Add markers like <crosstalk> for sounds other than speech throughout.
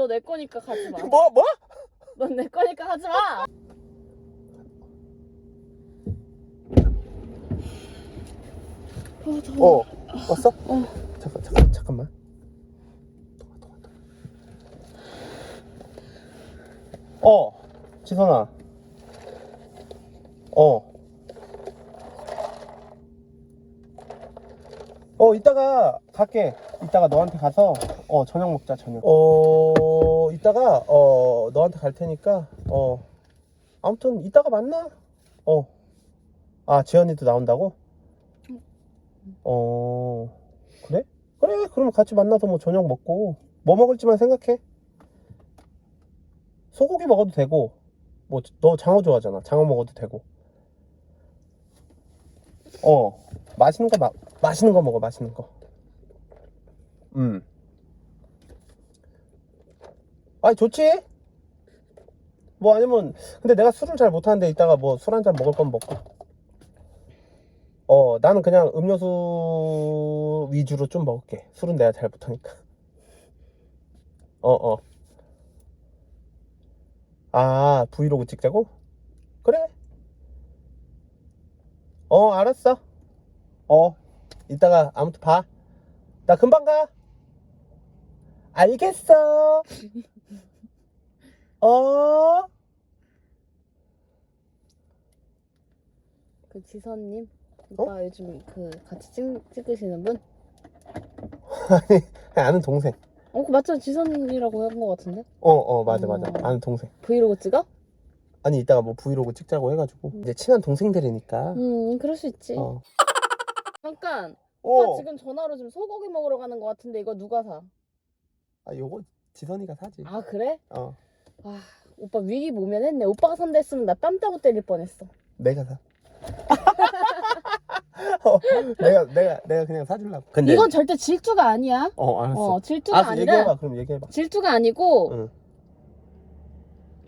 너 내 거니까 가지 마. 뭐 뭐? 넌 내 거니까 하지 마. 아, 더워. 어 왔어? 어. 잠깐 잠깐 잠깐만. 통화, 통화, 통화. 어 지선아. 어. 어 이따가 갈게. 이따가 너한테 가서 어 저녁 먹자 저녁. 어 이따가 어 너한테 갈 테니까 어 아무튼 이따가 만나. 어. 아 지연이도 나온다고? 어 그래? 그래 그럼 같이 만나서 뭐 저녁 먹고 뭐 먹을지만 생각해 소고기 먹어도 되고 뭐 너 장어 좋아하잖아 장어 먹어도 되고 어 맛있는 거 마, 맛있는 거 먹어 맛있는 거 음 아니 좋지 뭐 아니면 근데 내가 술을 잘 못하는데 이따가 뭐 술 한 잔 먹을 건 먹고 어, 나는 그냥 음료수 위주로 좀 먹을게. 술은 내가 잘 못하니까. 어, 어. 아, 브이로그 찍자고? 그래. 어, 알았어. 어, 이따가 아무튼 봐. 나 금방 가. 알겠어. <laughs> 어. 그 지선님 오빠 요즘 그 같이 찍, 찍으시는 분? 아니, 아는 동생. 어, 그 맞죠? 지선이라고 한거 같은데? 어, 어, 맞아, 맞아. 어. 아는 동생. 브이로그 찍어? 아니 이따가 뭐 브이로그 찍자고 해가지고 이제 친한 동생들이니까 음, 그럴 수 있지. 어. 잠깐. 오빠 어. 지금 전화로 지금 소고기 먹으러 가는 거 같은데 이거 누가 사? 아 요거 지선이가 사지 아 그래? 어 아 오빠 위기 모면했네. 오빠가 산다 했으면 나뺨 따고 때릴 뻔했어. 내가 사 <laughs> 어, 내가 내가 내가 그냥 사주려고 근데 이건 절대 질투가 아니야. 어 알았어 어 질투가 알았어 아니라 얘기해봐 그럼 얘기해봐 질투가 아니고 응.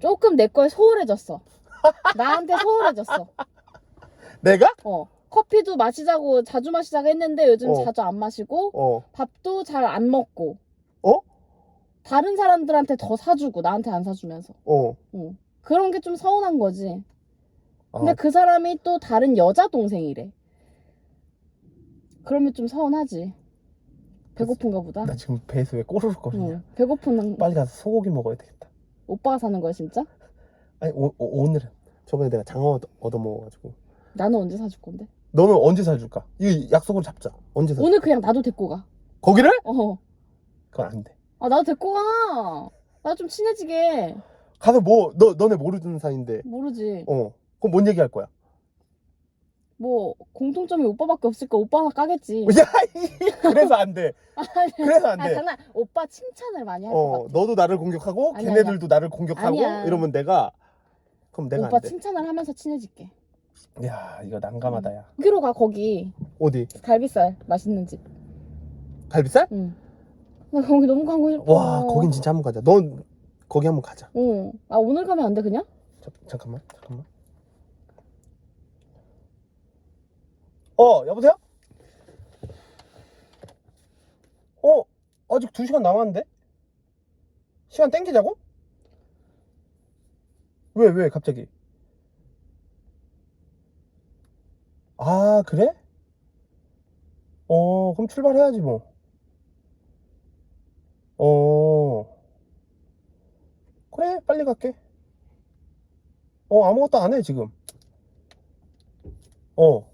조금 내 거에 소홀해졌어. <laughs> 나한테 소홀해졌어. 내가? 어 커피도 마시자고 자주 마시자고 했는데 요즘 어. 자주 안 마시고 어 밥도 잘 안 먹고. 어? 다른 사람들한테 더 사주고 나한테 안 사주면서. 어. 어. 그런 게 좀 서운한 거지. 아, 근데 그 사람이 또 다른 여자 동생이래. 그러면 좀 서운하지. 배고픈가 보다. 나 지금 배에서 왜 꼬르륵 거리냐 응. 배고픈 빨리 가서 소고기 먹어야 되겠다 오빠가 사는 거야 진짜? 아니 오, 오, 오늘은 저번에 내가 장어 얻어, 얻어 먹어가지고 나는 언제 사줄 건데? 너는 언제 사줄까? 이 약속을 잡자 언제 사줄 오늘 그냥 나도 데리고 가. 거기를? 어. 그건 안 돼 아 나도 데리고 가. 나 좀 친해지게. 가서 뭐 너 너네 모르는 사이인데 모르지. 어 그럼 뭔 얘기 할 거야? 뭐 공통점이 오빠밖에 없을까 오빠가 까겠지. 야, 이- <laughs> 그래서 안 돼. 그래서 안 아 돼. 장난. 오빠 칭찬을 많이 할 것 어, 같아. 너도 나를 공격하고 아니야, 걔네들도 나를 공격하고 아니야. 이러면 내가 그럼 내가 오빠 안 돼. 칭찬을 하면서 친해질게. 야, 이거 난감하다 야. 거기로 가 거기. 어디? 갈비살 맛있는 집. 갈비살? 응. 나 거기 너무 가고 싶어. 와, 거긴 진짜 한번 가자. 넌 거기 한번 가자. 어. 아 오늘 가면 안 돼 그냥? 자, 잠깐만. 잠깐만. 어, 여보세요? 어, 아직 2시간 남았는데? 시간 땡기자고? 왜, 왜, 갑자기? 아, 그래? 어, 그럼 출발해야지, 뭐. 어, 그래, 빨리 갈게. 어, 아무것도 안 해, 지금. 어.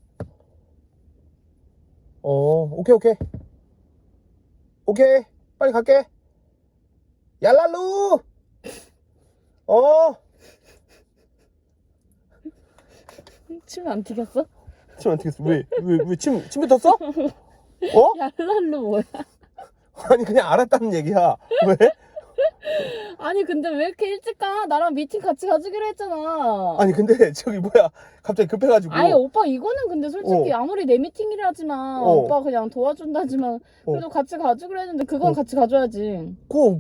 어, 오케이, 오케이. 오케이, 빨리 갈게. 얄랄루! 어, 침안 튀겼어? 침 안 튀겼어. 왜, 왜, 왜 침, 침 뱉었어? 어? <laughs> 얄랄로 뭐야? <laughs> 아니, 그냥 알았다는 얘기야. 왜? <laughs> 아니 근데 왜 이렇게 일찍 가? 나랑 미팅 같이 가주기로 했잖아. 아니, 근데 <laughs> 저기 뭐야. 갑자기 급해가지고. 아니 오빠 이거는 근데 솔직히 어. 아무리 내 미팅이라지만 어. 오빠 그냥 도와준다지만 그래도 같이 가주기로 했는데 그건 어. 같이 가줘야지. 그거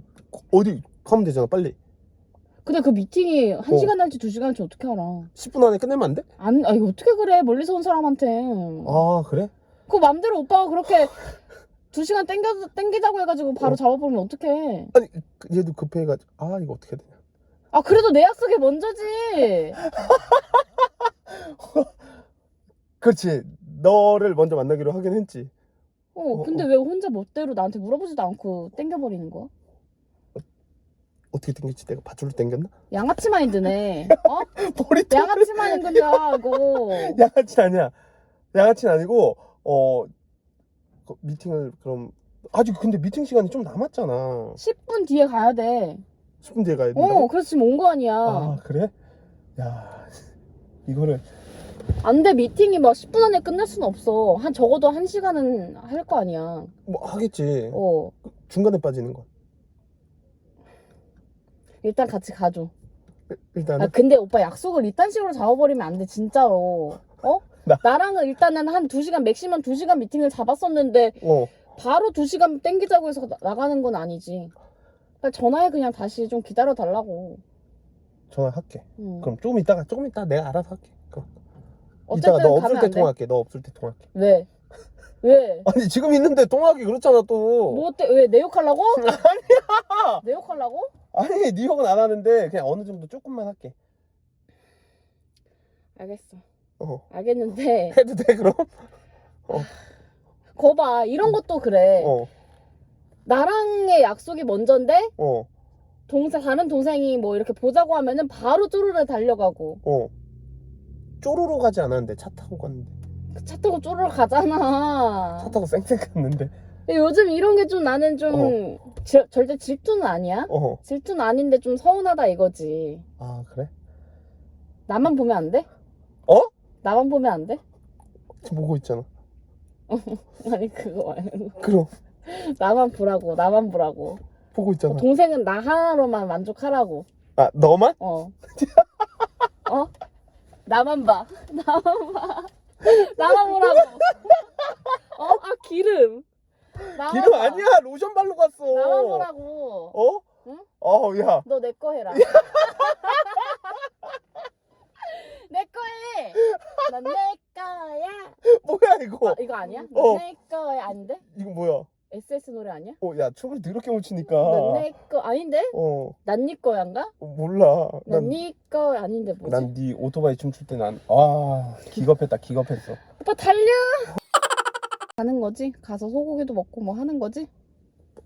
어디 가면 되잖아, 빨리. 근데 그 미팅이 한 어. 시간 할지 두 시간 할지 어떻게 알아? 10분 안에 끝내면 안 돼? 안, 아 이거 어떻게 그래 멀리서 온 사람한테. 아, 그래? 그 맘대로 오빠가 그렇게 두 시간 땡겨 땡기자고 해가지고 바로 어. 잡아버리면 어떡해? 아니 그- 얘도 급해가지고 아 이거 어떻게 해야 되냐 아 그래도 내 약속이 먼저지. <laughs> 그렇지 너를 먼저 만나기로 하긴 했지 어 어, 근데 왜 혼자 멋대로 나한테 물어보지도 않고 땡겨버리는 거야? 어떻게 땡겼지 내가 밧줄로 땡겼나? 양아치 마인드네. <laughs> 어? 머리 양아치 마인드냐 이거. <laughs> 양아치 아니야 양아치는 아니고 어 그 미팅을 그럼 아직 근데 미팅 시간이 좀 남았잖아 10분 뒤에 가야 돼. 10분 뒤에 가야 된다 어 그래서 지금 온 거 아니야. 아 그래? 야 이거를 안돼 미팅이 막 10분 안에 끝날 수는 없어. 한 적어도 한 시간은 할 거 아니야. 뭐 하겠지 어 중간에 빠지는 건 일단 같이 가줘. 일단은 아 근데 오빠 약속을 이딴 식으로 잡아버리면 안 돼 진짜로. 어? 나- 나랑은 일단은 한 2시간 맥시멈 2시간 미팅을 잡았었는데 어 바로 2시간 땡기자고 해서 나- 나가는 건 아니지. 그러니까 전화해 그냥 다시 좀 기다려 달라고. 전화할게 응. 그럼 조금 이따가 조금 이따 내가 알아서 할게 그럼 이따가 너 가면 없을 안때 돼? 통화할게 너 없을 때 통화할게 왜? 왜? <laughs> 아니 지금 있는데 통화하기 그렇잖아 또 뭐 어때? 왜 내 욕하려고? <laughs> 아니야 내 욕하려고? 아니 네 형은 안 하는데 그냥 어느 정도 조금만 할게 알겠어. 어 알겠는데 <laughs> 해도 돼 그럼? 거봐 이런 것도 그래. 어 나랑의 약속이 먼저인데 어, 동생 다른 동생이 뭐 이렇게 보자고 하면은 바로 쪼르르 달려가고 어. 쪼로로 가지 않았는데 차 타고 갔는데 그차 타고 쪼르르 가잖아. 차 타고 쌩쌩 갔는데 근데 요즘 이런 게 좀 나는 좀 지- 절대 질투는 아니야. 어. 질투는 아닌데 좀 서운하다 이거지. 아 그래? 나만 보면 안 돼? 어? 나만 보면 안 돼? 보고 있잖아 <laughs> 아니 그거 말고 그럼 <laughs> 나만 보라고 나만 보라고. 보고 있잖아 동생은 나 하나로만 만족하라고. 아 너만? 어. <laughs> 어? 나만 봐. 나만 봐. 나만 보라고. 어? 아, 기름. 나만 기름 봐. 아니야 로션 바르고 갔어 나만 보라고. 어? 응? 어 야 너 내 거 해라. 내 거 해. 난 내 거야. 뭐야 이 거 아, 이거 아니야? 어. 내 거야. 아닌데? 이거 뭐야 SS 노래 아니야? 어 야 춤을 더럽게 못 추니까 난내거 아닌데? 어난네 거야인가? 어, 몰라 난네거 아닌데 뭐지? 난 네 오토바이 춤출 때 난 아 기겁했다 기겁했어 오빠 달려. <laughs> 가는 거지? 가서 소고기도 먹고 뭐 하는 거지?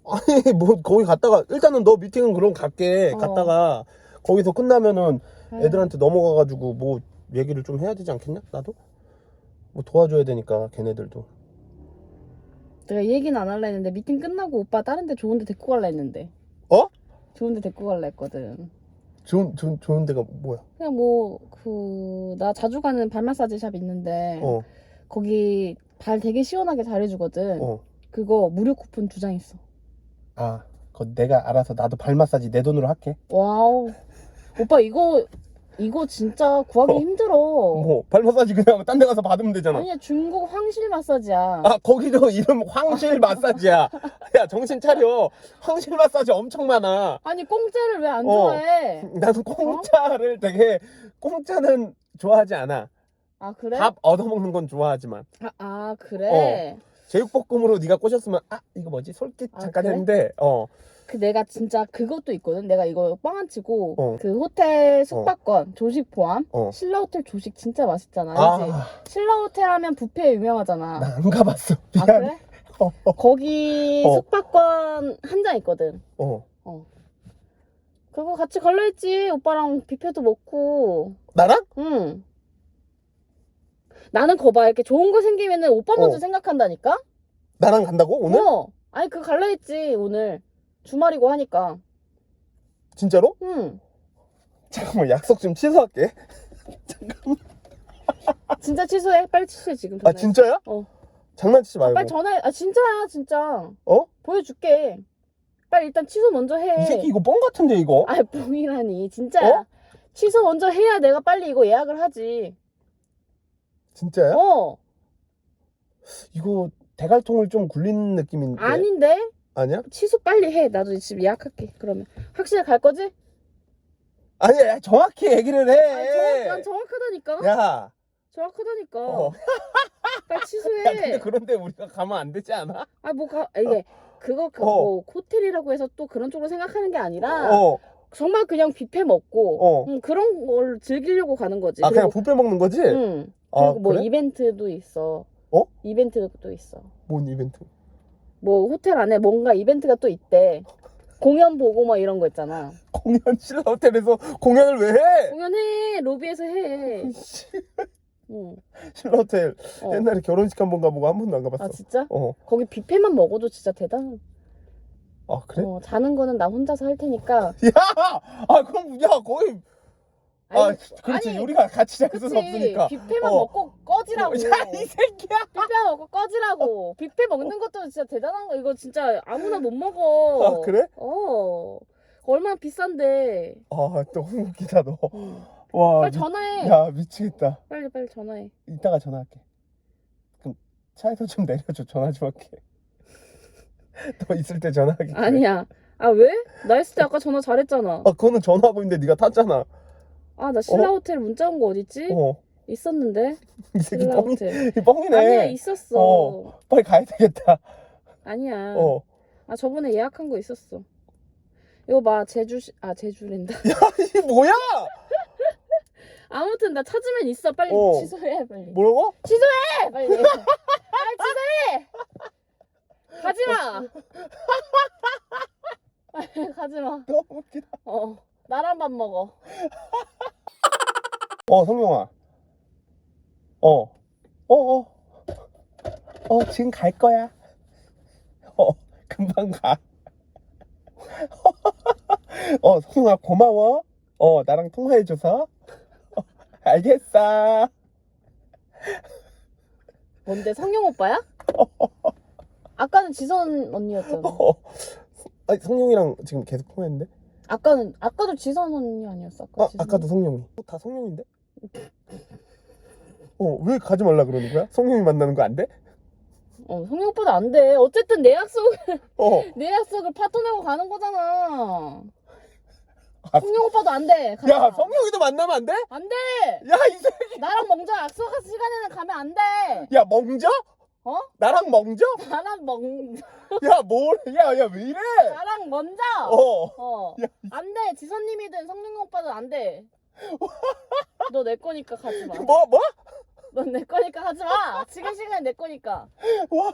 아니 뭐 거기 갔다가 일단은 너 미팅은 그럼 갈게 어. 갔다가 거기서 끝나면은 음. 애들한테 넘어가가지고 뭐 얘기를 좀 해야 되지 않겠냐 나도 뭐 도와줘야 되니까 걔네들도. 내가 이 얘기는 안 할라 했는데 미팅 끝나고 오빠 다른 데 좋은 데 데리고 갈라 했는데. 어? 좋은 데 데리고 갈라 했거든. 좋은 좋은 좋은 데가 뭐야? 그냥 뭐 그 나 자주 가는 발 마사지 샵 있는데 어. 거기 발 되게 시원하게 잘해주거든. 어. 그거 무료 쿠폰 두 장 있어. 아, 그거 내가 알아서 나도 발 마사지 내 돈으로 할게. 와우. 오빠 이거 이거 진짜 구하기 어. 힘들어 뭐, 발 마사지 그냥 딴 데 가서 받으면 되잖아. 아니야 중국 황실 마사지야 아, 거기도 <laughs> 이름 황실 마사지야. 야, 정신 차려. 황실 마사지 엄청 많아. 아니 공짜를 왜 안 어. 좋아해 나는 공짜를 되게, 공짜는 좋아하지 않아. 아 그래? 밥 얻어먹는 건 좋아하지만. 아, 아 그래? 제육볶음으로 네가 꼬셨으면, 아, 이거 뭐지? 솔깃 아, 잠깐 그래? 했는데, 어, 그 내가 진짜 그것도 있거든. 내가 이거 뻥안 치고 어. 그 호텔 숙박권 조식 포함. 어. 신라 호텔 조식 진짜 맛있잖아. 알지? 아, 신라 호텔 하면 뷔페 유명하잖아. 나 안 가봤어. 아 미안해. 그래? 어, 어, 거기 어. 숙박권 한 장 있거든. 어. 그거 같이 갈라 했지. 오빠랑 뷔페도 먹고. 나랑? 응. 나는 거봐 이렇게 좋은 거 생기면은 오빠 먼저 어. 생각한다니까. 나랑 간다고? 오늘? 어. 아니 그거 갈라 했지 오늘. 주말이고 하니까. 진짜로? 응. 잠깐만, 약속 좀 취소할게. <laughs> 진짜 취소해. 빨리 취소해 지금. 아, 전화해. 진짜야? 어. 장난치지 말고. 빨리 전화해. 아 진짜야 진짜. 어? 보여줄게. 빨리 일단 취소 먼저 해. 이 새끼 이거 뻥 같은데 이거? 아 뻥이라니 진짜야. 어? 취소 먼저 해야 내가 빨리 이거 예약을 하지. 진짜야? 어 이거 대갈통을 좀 굴리는 느낌인데 아닌데 아니야? 취소 빨리 해. 나도 지금 예약할게. 그러면 확실히 갈 거지? 아니야 야, 정확히 얘기를 아니, 정확, 해. 난 정확하다니까. 야 정확하다니까. 어. <laughs> 빨리 야 근데 취소해. 그런데 우리가 가면 안 되지 않아? 아, 뭐, 가, 이게, 그거, 그, 어. 뭐, 호텔이라고 해서 또 그런 쪽으로 생각하는 게 아니라, 어. 정말 그냥 뷔페 먹고, 어. 음, 그런 걸 즐기려고 가는 거지. 아 그냥 그리고, 뷔페 먹는 거지? 응. 아 그리고 뭐 그래? 이벤트도 있어. 어? 이벤트도 있어. 뭔 이벤트? 뭐 호텔 안에 뭔가 이벤트가 또 있대. 공연 보고 막 이런 거 있잖아. 공연 신라 호텔에서 공연을 왜 해? 공연해 로비에서 해. 씨, <laughs> 응. 신라 호텔 어. 옛날에 결혼식 한 번 가보고 한 번도 안 가봤어. 아 진짜? 어. 거기 뷔페만 먹어도 진짜 대단. 아 그래? 어, 자는 거는 나 혼자서 할 테니까. <laughs> 야! 아 그럼 야 거의 아 아니, 그렇지 아니, 우리가 같이 잘 그치. 수는 없으니까. 뷔페만 어. 먹고 꺼지라고. 야 이 새끼야! 뷔페 먹고 꺼지라고. 뷔페 먹는 것도 진짜 대단한 거. 이거 진짜 아무나 못 먹어. 아, 그래? 어. 얼마나 비싼데. 아또 웃기다 너. 응. 와. 빨리 미- 전화해. 야 미치겠다. 빨리 빨리 전화해. 이따가 전화할게. 그럼 차에서 좀 내려줘 전화 좀 할게. <laughs> 너 있을 때 전화하기. 아니야. 아 왜? 나 했을 때 아까 전화 잘했잖아. 아 그거는 전화하고 있는데 네가 탔잖아. 아 나 신라 호텔 문자 온 거 어딨지? 어. 있었는데. <laughs> 이 새끼 신라 뻥이 호텔. 이 뻥이네. 아니야 있었어. 어. 빨리 가야 되겠다. 아니야. 어. 아 저번에 예약한 거 있었어. 이거 봐 제주 시... 아 제주랜다. 이게 뭐야? <laughs> 아무튼 나 찾으면 있어. 빨리 어. 취소해 빨리. 뭐라고? 취소해 빨리. 빨리 <laughs> 취소해. 가지 마. 빨리 가지 마. 너무 웃기다. 어 나랑 밥 먹어. 어 성룡아. 어. 어 어. 어 지금 갈 거야. 어 금방 가. <laughs> 어 성룡아 고마워. 어 나랑 통화해줘서. 어, <laughs> 알겠어. 뭔데 성룡 오빠야? 아까는 지선 언니였잖아. 어. 아니 성룡이랑 지금 계속 통화했는데? 아까는 아까도 지선 언니 아니었어? 아까 아 지선 아까도 성룡이. 어, 다 성룡인데? 어 왜 가지 말라 그러는 거야? 성룡이 만나는 거 안 돼? 어, 성룡 오빠도 안 돼. 어쨌든 내 약속 어. <laughs> 내 약속을 파토 내고 가는 거잖아. 아, 성룡 오빠도 안 돼. 가지 야 마. 성룡이도 만나면 안 돼? 안 돼. 야 이 새끼. 나랑 먼저 약속한 시간에는 가면 안 돼. 야 멍져? 어? 나랑 멍져? 나랑 먼 <laughs> 야 뭘? 야 야 왜 이래? 나랑 먼저. 어. 어. 야, 안 돼. 지선님이든 성룡 오빠든 안 돼. <laughs> 너 내 거니까 가지 마. 뭐 뭐? 넌 내 거니까 하지 마. 지금 시간이 내 거니까. 와,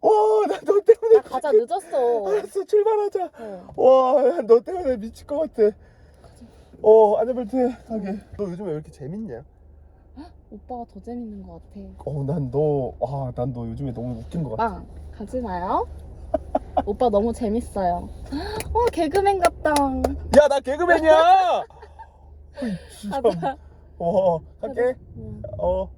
와, 나 너 때문에. 나 가자 늦었어. 알았어, 출발하자. 어. 와, 너 때문에 미칠 것 같아. 어, 안녕벨트 하게. 너 요즘에 왜 이렇게 재밌냐? 오빠가 더 재밌는 것 같아. 어, 난 너, 아, 난 너 요즘에 너무 웃긴 것 같아. 오빠 가지 마요. <laughs> 오빠 너무 재밌어요. <gasps> 어 개그맨 같다. 야, 나 개그맨이야. <laughs> 어이, 진짜. 가자. 어, 갈게. 응. 어.